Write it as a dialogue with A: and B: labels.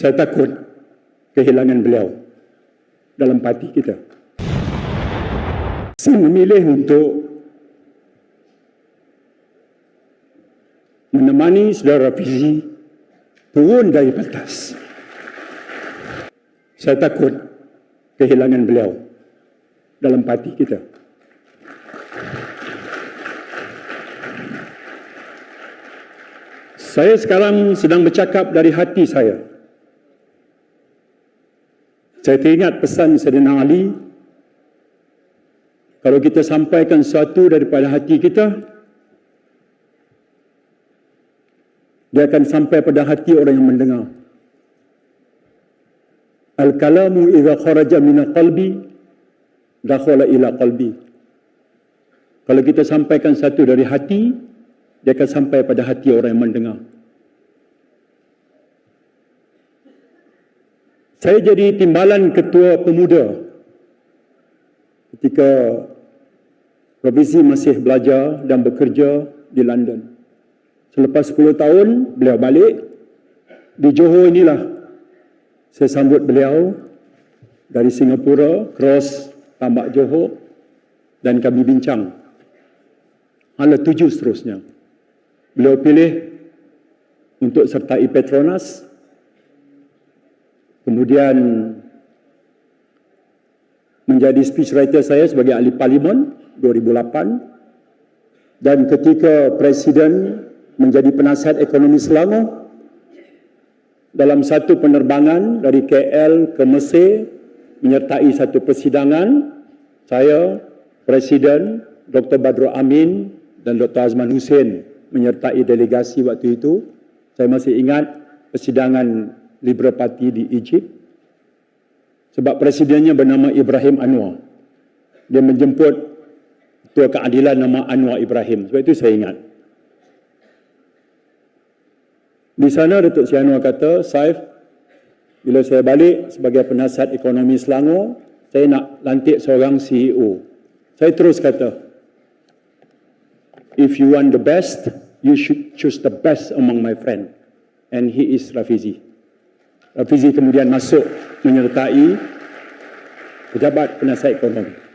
A: Saya takut kehilangan beliau dalam parti kita. Saya memilih untuk menemani saudara Fizi turun dari batas. Saya takut kehilangan beliau dalam parti kita. Saya sekarang sedang bercakap dari hati saya. Saya teringat pesan Sayyidina Ali kalau kita sampaikan sesuatu daripada hati kita dia akan sampai pada hati orang yang mendengar. Al-kalamu idza kharaja min qalbi dakhala ila qalbi. Kalau kita sampaikan satu dari hati, dia akan sampai pada hati orang yang mendengar. Saya jadi timbalan ketua pemuda ketika Robisi masih belajar dan bekerja di London. Selepas 10 tahun, beliau balik. Di Johor inilah saya sambut beliau dari Singapura, cross tambak Johor dan kami bincang. Hala tujuh seterusnya. Beliau pilih untuk sertai Petronas. Kemudian menjadi speechwriter saya sebagai ahli parlimen 2008 dan ketika presiden menjadi penasihat ekonomi Selangor dalam satu penerbangan dari KL ke Mesir menyertai satu persidangan saya presiden Dr Badrul Amin dan Dr Azman Hussein menyertai delegasi waktu itu. Saya masih ingat persidangan Liberal Party di Egypt sebab presidennya bernama Ibrahim Anwar dia menjemput Ketua Keadilan nama Anwar Ibrahim. Sebab itu saya ingat. Di sana Datuk Sri Anwar kata, Saif, bila saya balik sebagai penasihat ekonomi Selangor, saya nak lantik seorang CEO. Saya terus kata, if you want the best, you should choose the best among my friend. And he is Rafizi. Rafizi kemudian masuk menyertai pejabat penasihat ekonomi.